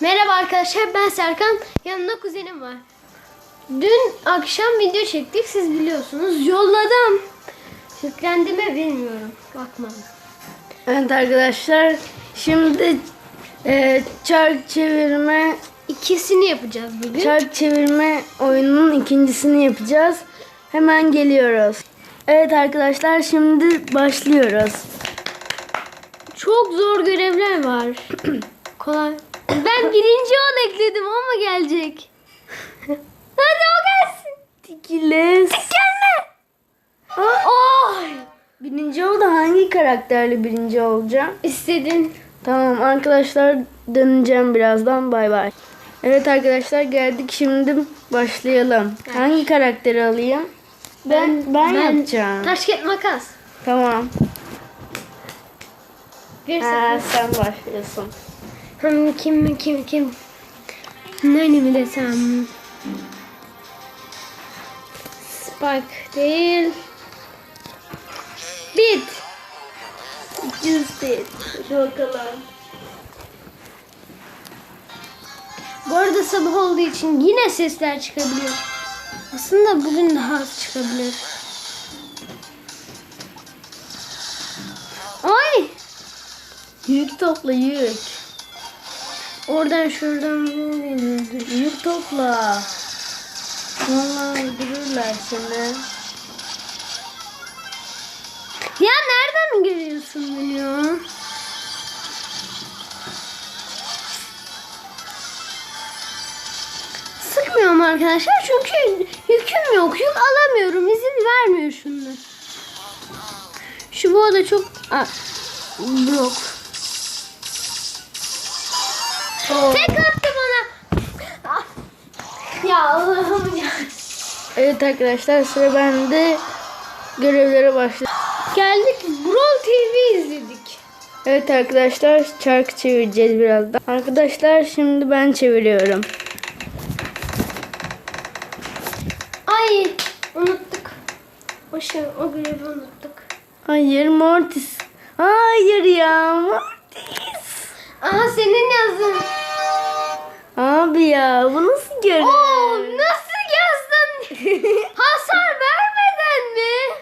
Merhaba arkadaşlar ben Serkan. Yanımda kuzenim var. Dün akşam video çektik siz biliyorsunuz. Yolladım. Yüklendi mi bilmiyorum. Bakmadım. Evet arkadaşlar şimdi e, çark çevirme İkisini yapacağız bugün. çark çevirme oyununun ikincisini yapacağız. Hemen geliyoruz. Evet arkadaşlar şimdi başlıyoruz. Çok zor görevler var. Kolay. Ben birinci ol ekledim ama gelecek. Hadi o gelsin. Dikiles. Gelme. Oy. Birinci oldu hangi karakterle birinci olacağım? İstedin. Tamam arkadaşlar döneceğim birazdan bay bay. Evet arkadaşlar geldik şimdi başlayalım. Hangi karakteri alayım? Ben ben, yapacağım. Taş kağıt makas. Tamam. Bir Ha, sen başlıyorsun. Hmm, kim kim kim? Ne mi desem? Spike değil. Bit. Cüz değil. Bakalım. Bu arada sabah olduğu için yine sesler çıkabiliyor. Aslında bugün daha az çıkabilir. Ay! Yük topla yük. Oradan şuradan böyle. Yük topla. Vallahi öldürürler seni. Ya nereden görüyorsun beni ya? Sıkmıyorum arkadaşlar çünkü yüküm yok. Yük alamıyorum. İzin vermiyor şunlar. Şu bu arada çok... Aa, blok. Oo. Tek attı bana. Ya Allah'ım ya. Evet arkadaşlar sıra bende. Görevlere başla. Geldik Brawl TV izledik. Evet arkadaşlar çarkı çevireceğiz birazdan. Arkadaşlar şimdi ben çeviriyorum. Ay unuttuk. O şey, o görevi unuttuk. Hayır Mortis. Hayır ya Mortis. Aha senin yazdın. Abi ya bu nasıl görev? Oo nasıl yazdın? Hasar vermeden mi?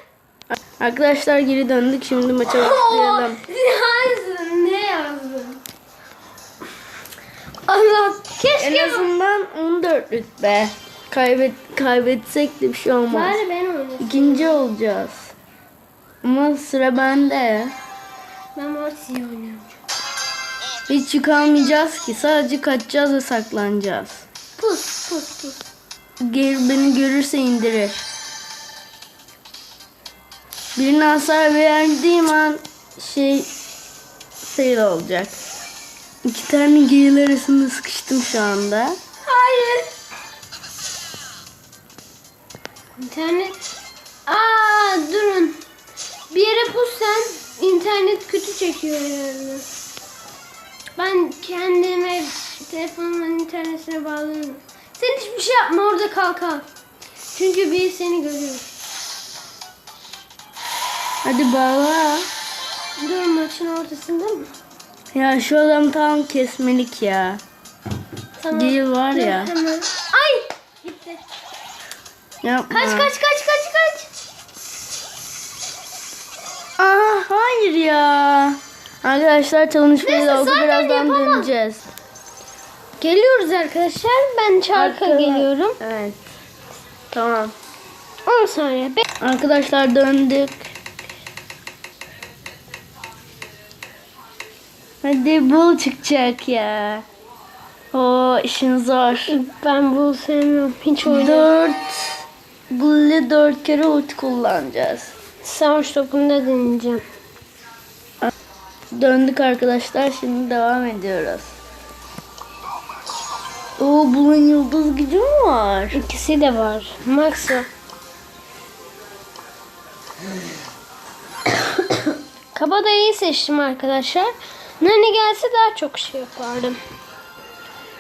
Arkadaşlar geri döndük şimdi maça başlayalım. yazdın ne yazdın? Allah En keşke bu- azından 14 rütbe. Kaybet kaybetsek de bir şey olmaz. Bari ben oynasın. İkinci olacağız. Ama sıra bende. Ben Mortis'i oynuyorum. Hiç yük almayacağız ki. Sadece kaçacağız ve saklanacağız. Pus pus pus. Geri beni görürse indirir. Birine hasar verdiğim an şey fail olacak. İki tane geyil arasında sıkıştım şu anda. Hayır. İnternet. Aa durun. Bir yere pus sen. İnternet kötü çekiyor herhalde. Ben kendime telefonumun internetine bağlıyorum. Sen hiçbir şey yapma orada kal kal. Çünkü bir seni görüyor. Hadi bağla. Dur maçın ortasında mı? Ya şu adam tam kesmelik ya. Tamam. Gale var Dur, ya. Hemen. Ay! Gitti. Yapma. Kaç kaç kaç kaç kaç. Aa hayır ya. Arkadaşlar Neyse, oldu. Birazdan yapamam. döneceğiz. Geliyoruz arkadaşlar. Ben çarka Arkada- geliyorum. Evet. Tamam. 10 saniye. Arkadaşlar döndük. Hadi bul çıkacak ya. O işin zor. Ben bu sevmiyorum. Hiç oynamam. Dört. Bulle dört kere ulti kullanacağız. Savaş topunda deneyeceğim. Döndük arkadaşlar. Şimdi devam ediyoruz. Oo bunun yıldız gücü mü var? İkisi de var. Max o. Kabadayıyı seçtim arkadaşlar. Nani gelse daha çok şey yapardım.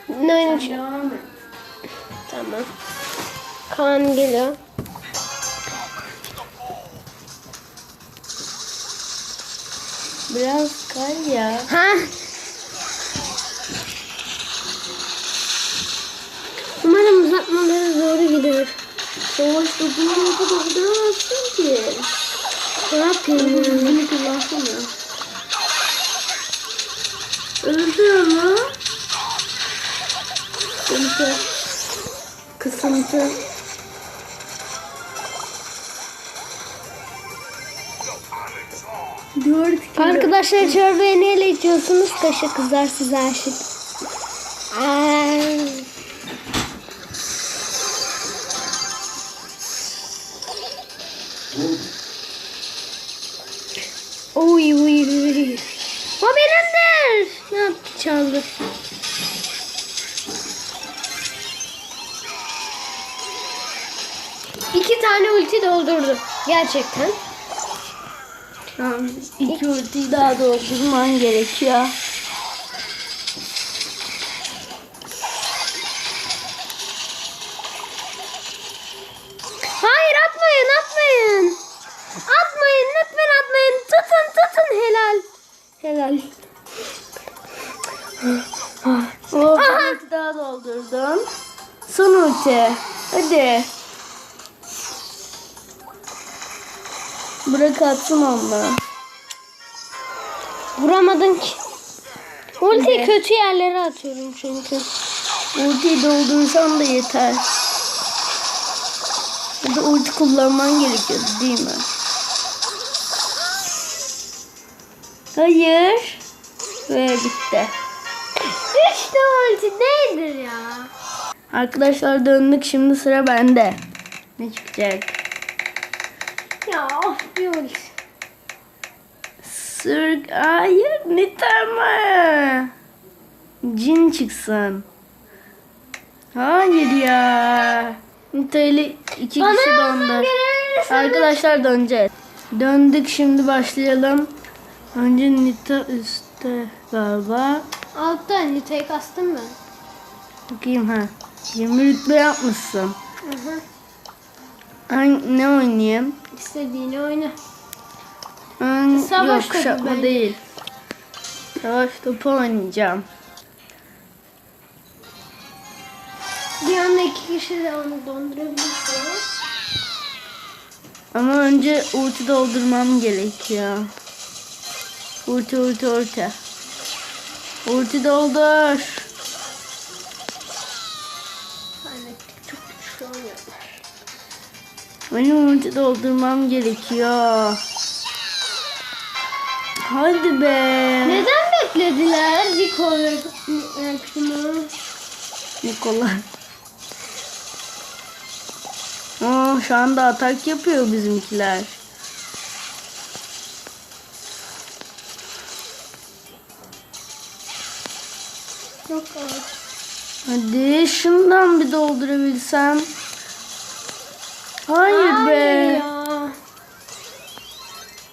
Nani tamam. Kaan geliyor. Biraz kay ya. Ha? Umarım uzatmalara doğru gider. Savaş topunun o kadar duramazsın ki. Ne yapayım ya? Bunu kullansana. Öldü ama. Kısıntı. Kısıntı. Dört kere. Arkadaşlar çorbayı neyle içiyorsunuz? Kaşık kızar size aşık. Uy uy uy. O benimdir. Ne yaptı çaldı? İki tane ulti doldurdu. Gerçekten. İki ultiyi daha doldurman gerekiyor. Atsın onu. Vuramadın ki. Ultiyi Ne? kötü yerlere atıyorum çünkü. Ultiyi doldursan da yeter. Ya da ulti kullanman gerekiyor değil mi? Hayır. Ve bitti. İşte ulti nedir ya? Arkadaşlar döndük şimdi sıra bende. Ne çıkacak? Ya ulti. Sırk hayır Nita mı? Cin çıksın. Hayır ya. Nita ile iki Bana kişi dondu. Arkadaşlar döneceğiz. Döndük şimdi başlayalım. Önce Nita üstte galiba. Altta Nita'yı kastım ben. Bakayım ha. 20 rütbe yapmışsın. Hı hı. Hangi, ne oynayayım? İstediğini oyna. Ön, Savaş yok topu kuşatma bence. değil. Savaş topu oynayacağım. Bir anda iki kişi de onu dondurabilirsiniz. Ama önce ulti doldurmam gerekiyor. Ulti ulti ulti. Ulti doldur. Benim ulti doldurmam gerekiyor. Hadi be. Neden beklediler Primo? Nikola. Aa, şu anda atak yapıyor bizimkiler. Yok. Hadi şundan bir doldurabilsem. Hayır, be. ya.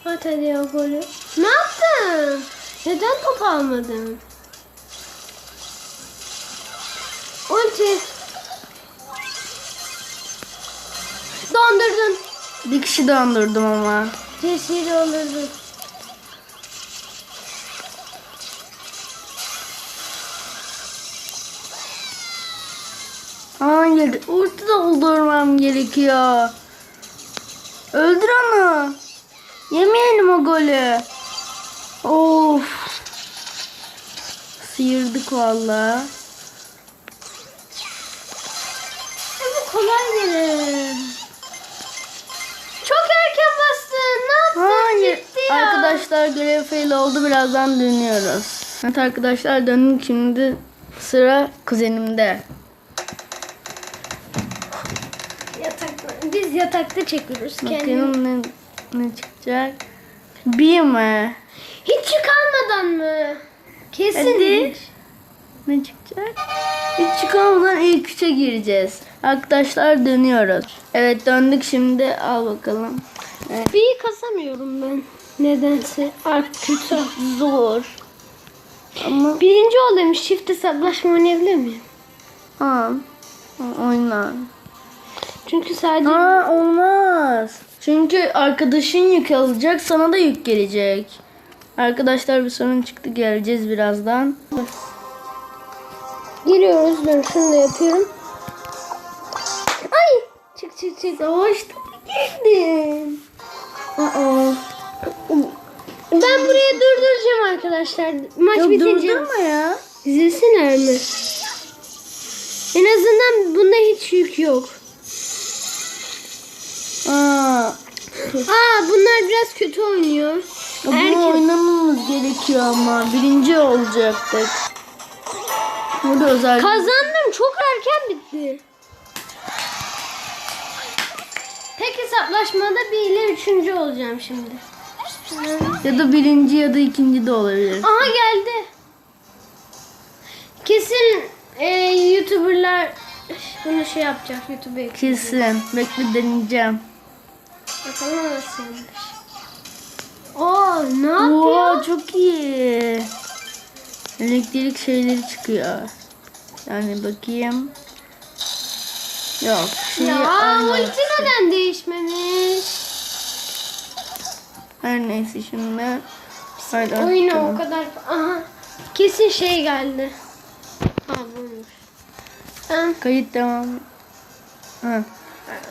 At hadi o golü. Ne yaptın? Neden top almadın? Ulti. Dondurdun. Bir kişi dondurdum ama. Cesiri dondurdun. Hayır, ulti doldurmam gerekiyor. Öldür onu. Yemeyelim o golü. Of. Sıyırdık valla. Bu kolay gelir. Çok erken bastın. Ne yaptın? Hayır. Gitti ya. Arkadaşlar görev fail oldu. Birazdan dönüyoruz. Evet arkadaşlar döndük şimdi. Sıra kuzenimde. Yatakta. Çekiyoruz. Bakalım ne, ne çıkacak. Bir mi? Hiç çıkarmadan mı? Kesin. Hadi. Ne çıkacak? Hiç çıkamadan ilk üçe gireceğiz. Arkadaşlar dönüyoruz. Evet döndük şimdi. Al bakalım. Evet. Bir kasamıyorum ben. Nedense. Kötü. Zor. Ama Birinci ol demiş. Çift hesaplaşma oynayabilir miyim? Aa, oyna. Çünkü sadece Aa olmaz. Çünkü arkadaşın yük alacak sana da yük gelecek. Arkadaşlar bir sorun çıktı geleceğiz birazdan. giriyoruz. Dur şunu da yapıyorum. Ay! Çık çık. çık mı girdin? Aa. Ben buraya durduracağım arkadaşlar. Maç Ya bitince. durdurma ya. İzlesinler mi? En azından bunda hiç yük yok. Aa. Aa bunlar biraz kötü oynuyor. Bunu Herkes- oynamamız gerekiyor ama birinci olacaktık. Bu da özel. Kazandım çok erken bitti. Tek hesaplaşmada bir ile üçüncü olacağım şimdi. ya da birinci ya da ikinci de olabilir. Aha geldi. Kesin e, YouTuber'lar bunu şey yapacak YouTube'a. Kesin. Bekle deneyeceğim. Bakalım nasılmış. Oo ne yapıyor? Oo çok iyi. Elektrik şeyleri çıkıyor. Yani bakayım. Yok. Şey ya ulti neden değişmemiş? Her neyse şimdi. Haydi Oyuna o kadar... Aha. Kesin şey geldi. Ha buymuş. Kayıt devam. Ha.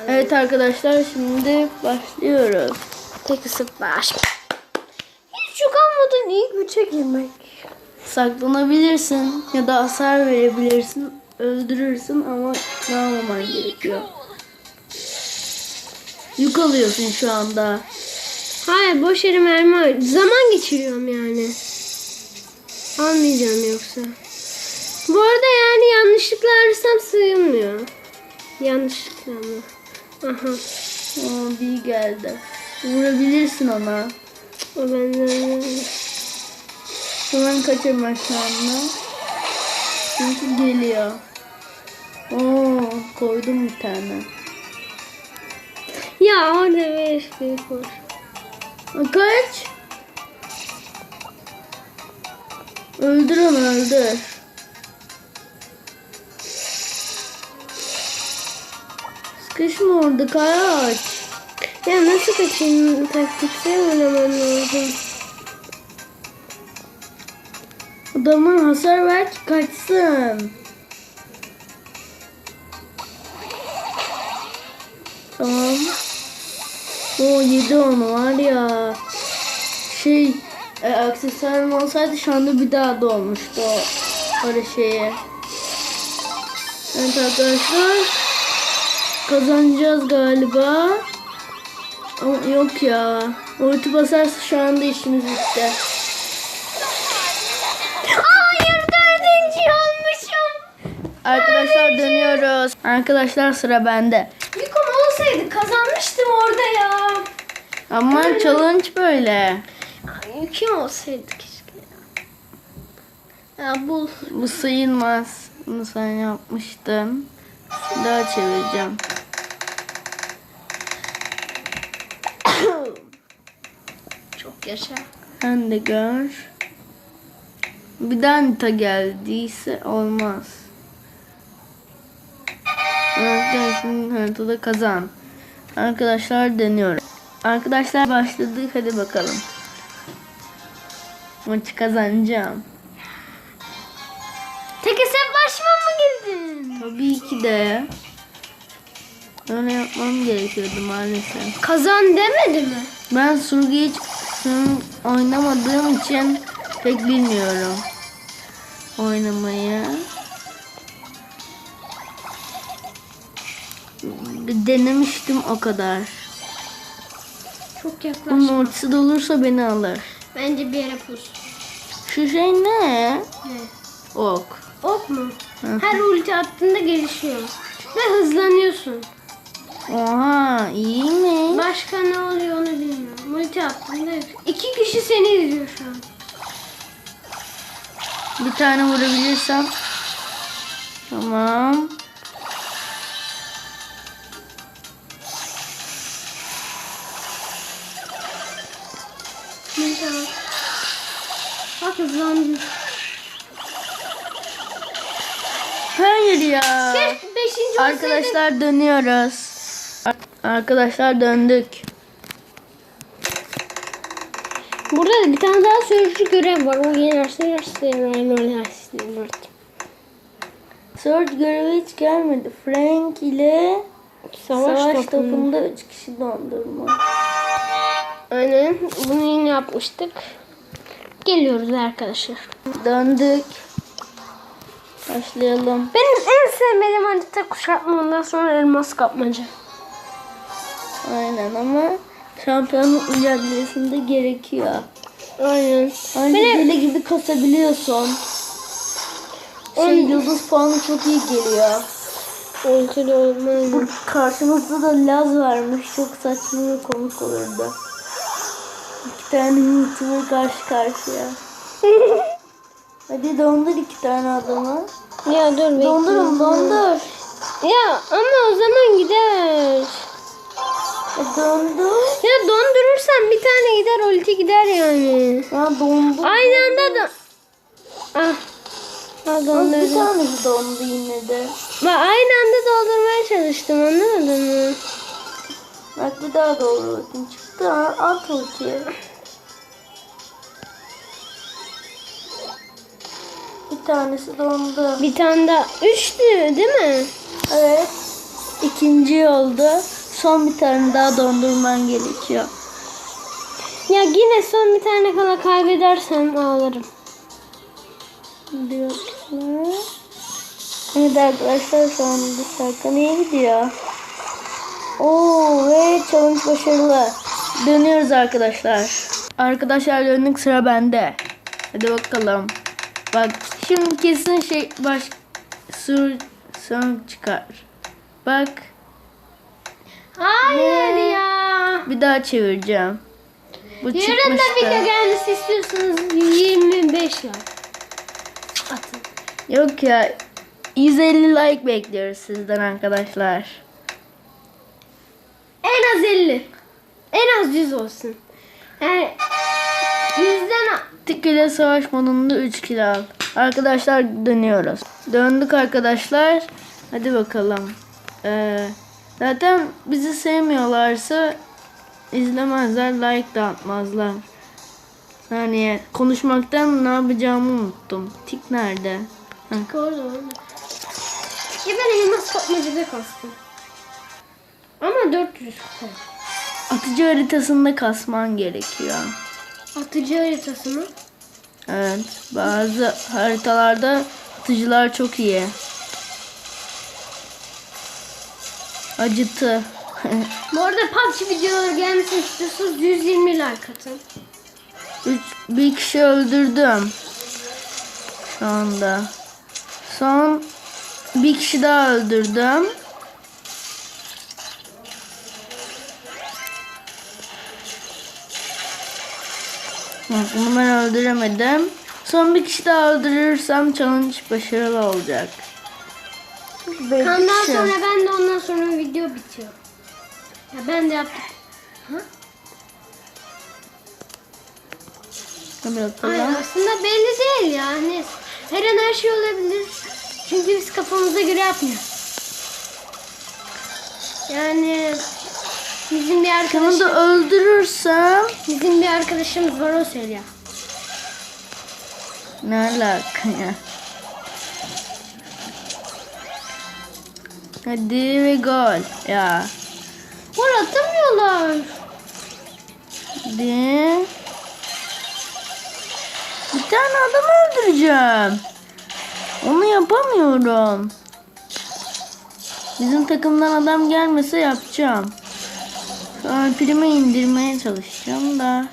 Evet arkadaşlar şimdi başlıyoruz. tek ısıtlaş. Hiç şu kalmadan ilk üçe girmek. Saklanabilirsin ya da hasar verebilirsin. Öldürürsün ama ne yapmaman gerekiyor. Yük alıyorsun şu anda. Hayır boş yere mermi Zaman geçiriyorum yani. Almayacağım yoksa. Bu arada yani yanlışlıkla arasam sığmıyor. Yanlışlıkla mı? Aha. Aa, bir geldi. Vurabilirsin ona. O benden. Hemen kaçırma şu anda. Çünkü geliyor. Oo, koydum bir tane. Ya orada bir büyük var. Aa, Kaç. Öldür onu öldür. Sıkışma orada kaç. Ya nasıl kaçayım? Taktiksel oynamam lazım. Adamın hasar ver ki kaçsın. Tamam. O yedi onu var ya. Şey e, aksesuarım olsaydı şu anda bir daha dolmuştu o para şeyi. Evet arkadaşlar. Kazanacağız galiba. Ama yok ya. Ulti basarsa şu anda işimiz bitti. Hayır dördüncü olmuşum. Arkadaşlar dönüyoruz. Arkadaşlar sıra bende. Yukom olsaydı kazanmıştım orada ya. Ama challenge böyle. Ay, Kim olsaydı keşke ya. Ya bul. Bu sayılmaz. Bunu sen yapmıştın. Daha çevireceğim. Çok yaşa. Sen de gör. Bir daha nita geldiyse olmaz. Evet, şimdi haritada kazan. Arkadaşlar deniyorum. Arkadaşlar başladık. Hadi bakalım. Maçı kazanacağım. Tek? Tabii ki de. Öyle yapmam gerekiyordu maalesef. Kazan demedi mi? Ben Surge'yi hiç oynamadığım için pek bilmiyorum oynamayı. Denemiştim o kadar. Çok yaklaş. Onun ortası da olursa beni alır. Bence bir yere pus. Şu şey ne? Ne? Ok. Ok mu? Her ulti attığında gelişiyor. Ve hızlanıyorsun. Oha iyi mi? Başka ne oluyor onu bilmiyorum. Ulti attığında iki kişi seni izliyor şu an. Bir tane vurabilirsem. Tamam. Bak hızlandı. Hayır ya. Keşke beşinci. Arkadaşlar dönüyoruz. Ar- Arkadaşlar döndük. Burada da bir tane daha sürücü görev var. O yenerse yerse yerse Search görevi hiç gelmedi. Frank ile Savaş, Savaş topu. topunda 3 kişi dondurma. Aynen. Bunu yine yapmıştık. Geliyoruz arkadaşlar. Döndük. Başlayalım. Benim en sevmediğim harita kuşatma ondan sonra elmas kapmaca. Aynen ama şampiyonluk mücadelesinde gerekiyor. Aynen. Aynı Benim- deli gibi kasabiliyorsun. Şey, On- yıldız puanı çok iyi geliyor. Ortada olmayın. Bu karşımızda da Laz varmış. Çok saçma ve komik olurdu. İki tane YouTuber karşı karşıya. Hadi dondur iki tane adamı. ya dur bekle. Dondurun dondur. Ya ama o zaman gider. E, dondur. Ya dondurursan bir tane gider ulti gider yani. Ya dondur. Aynı anda da... Ah. Ah Bak, Bir tanesi dondu yine de. Bak aynı anda doldurmaya çalıştım anlamadın mı? Bak bir daha bakayım. Çıktı ha. At ultiyi. Bir tanesi dondu. Bir tane daha. Üçtü değil mi? Evet. İkinci oldu. Son bir tane daha dondurman gerekiyor. Ya yine son bir tane kala kaybedersem ağlarım. Diyorlar. Evet arkadaşlar şu anda Serkan iyi gidiyor. Oo ve challenge başarılı. Dönüyoruz arkadaşlar. Arkadaşlar döndük sıra bende. Hadi bakalım. Bak şimdi kesin şey baş sur son çıkar. Bak Hayır ya. bir daha çevireceğim. Bu Yarın da çıkmıştı. video gelmesi istiyorsanız 25 like. Atın. Yok ya 150 like bekliyoruz sizden arkadaşlar. En az 50. En az 100 olsun. Yani yüzden Tık ile savaş modunda 3 kilo al. Arkadaşlar dönüyoruz. Döndük arkadaşlar. Hadi bakalım. Ee, zaten bizi sevmiyorlarsa izlemezler, like de atmazlar. Saniye. Konuşmaktan ne yapacağımı unuttum. Tik nerede? Heh. orada orada. Ya ben elmas kapmacada kastım. Ama 400 kupa. Atıcı haritasında kasman gerekiyor. Atıcı haritası mı? Evet. Bazı haritalarda atıcılar çok iyi. Acıtı. Bu arada PUBG videoları gelmesini istiyorsanız 120 like atın. Üç, bir kişi öldürdüm. Şu anda. Son bir kişi daha öldürdüm. Bunu ben öldüremedim. Son bir kişi daha öldürürsem challenge başarılı olacak. Kandan sonra ben de ondan sonra video bitiyor. Ya ben de yaptım. Bakalım. aslında belli değil ya. Neyse. Her an her şey olabilir. Çünkü biz kafamıza göre yapmıyoruz. Yani bizim bir Bunu arkadaşım, da öldürürsem bizim bir arkadaşımız var o söylüyor. Ne alaka ya? Hadi ve gol. Ya. Gol atamıyorlar. Hadi. Bir tane adam öldüreceğim. Onu yapamıyorum. Bizim takımdan adam gelmese yapacağım. Primi indirmeye çalışacağım da.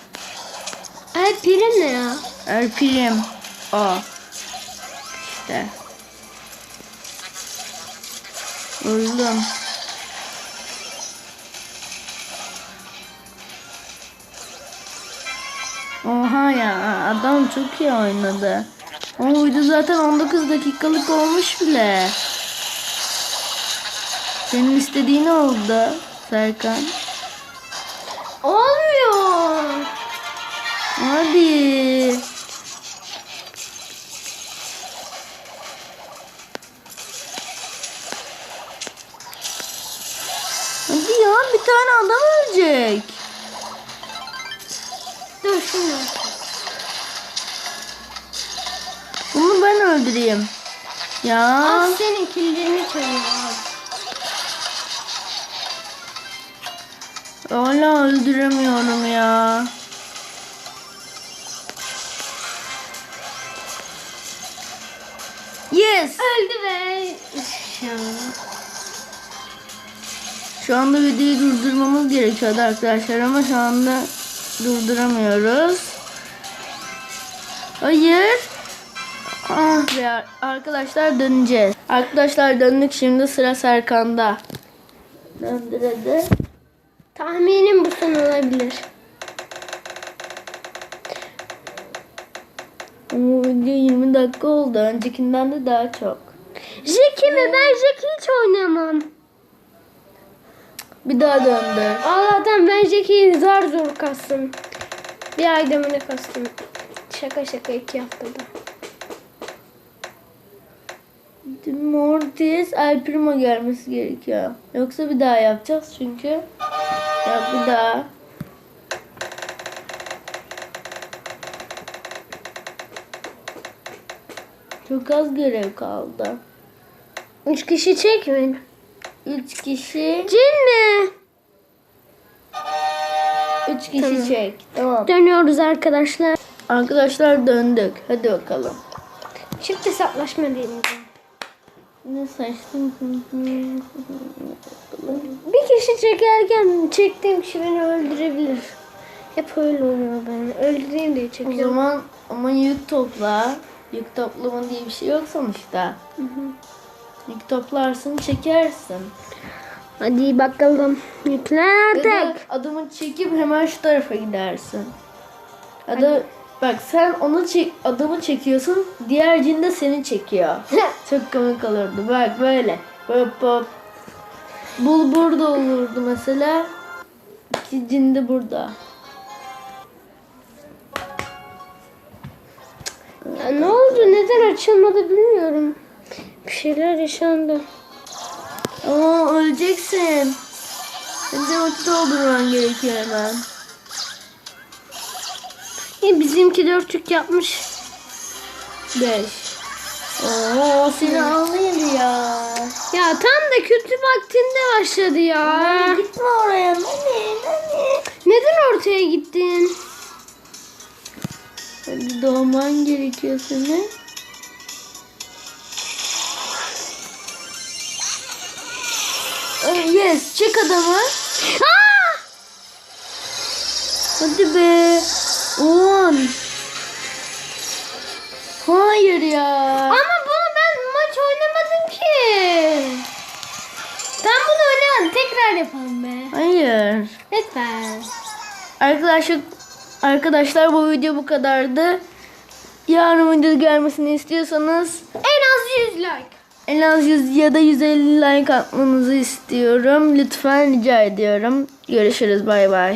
Prim ne ya? Er prim. O. İşte. Öldüm. Oha ya adam çok iyi oynadı. Bu video zaten 19 dakikalık olmuş bile. Senin istediğin oldu Serkan. Hadi. Hadi ya bir tane adam ölecek. Dur şimdi. Bunu ben öldüreyim. Ya Al senin killerini çalıyor. al. Hala öldüremiyorum ya. Öldü ve... Ya. Şu anda videoyu durdurmamız gerekiyordu arkadaşlar ama şu anda durduramıyoruz. Hayır. Ah be ar- arkadaşlar döneceğiz. Arkadaşlar döndük şimdi sıra Serkan'da. Döndür hadi. Tahminim bu son olabilir. Bu video 20 dakika oldu. Öncekinden de daha çok. Jackie mi? Ben Jackie hiç oynamam. Bir daha döndür. Allah'tan ben Jackie'yi zar zor kastım. Bir ayda mı ne kastım? Şaka şaka iki haftada. Mortis El Primo gelmesi gerekiyor. Yoksa bir daha yapacağız çünkü. Ya bir daha. Çok az görev kaldı. Üç kişi çekmeyin. Üç kişi. Cin mi? Üç kişi Tamam. çek. Tamam. Dönüyoruz arkadaşlar. Arkadaşlar döndük. Hadi bakalım. Çift hesaplaşma deneyeceğim. Ne seçtim? Bir kişi çekerken çektiğim kişi beni öldürebilir. Hep öyle oluyor ben. Öldüreyim diye O çekiyorum. zaman ama yük topla. Yük toplama diye bir şey yok sonuçta. Yük toplarsın çekersin. Hadi bakalım. Yüklen artık. adımı çekip hemen şu tarafa gidersin. Ya da bak sen onu çek, adımı çekiyorsun, diğer cin de seni çekiyor. Çok komik olurdu. Bak böyle. Hop hop. Bul burada olurdu mesela. İki cin de burada. Ya ne oldu? Neden açılmadı bilmiyorum. Bir şeyler yaşandı. Aa öleceksin. Önce vakit doldurman gerekiyor hemen. Ya bizimki dörtlük yapmış. Beş. Oo seni almayayım ya. Ya tam da kötü vaktinde başladı ya. Gitme oraya. Nani nani. Neden ortaya gittin? Hadi doğman gerekiyor senin. Yes, çek adamı. Aa! Hadi be. On. Hayır ya. Ama bunu ben maç oynamadım ki. Ben bunu oynamadım. Tekrar yapalım be. Hayır. Lütfen. Arkadaşlar arkadaşlar bu video bu kadardı. Yarın video gelmesini istiyorsanız En az 100 like. En az 100 ya da 150 like atmanızı istiyorum. Lütfen rica ediyorum. Görüşürüz bay bay.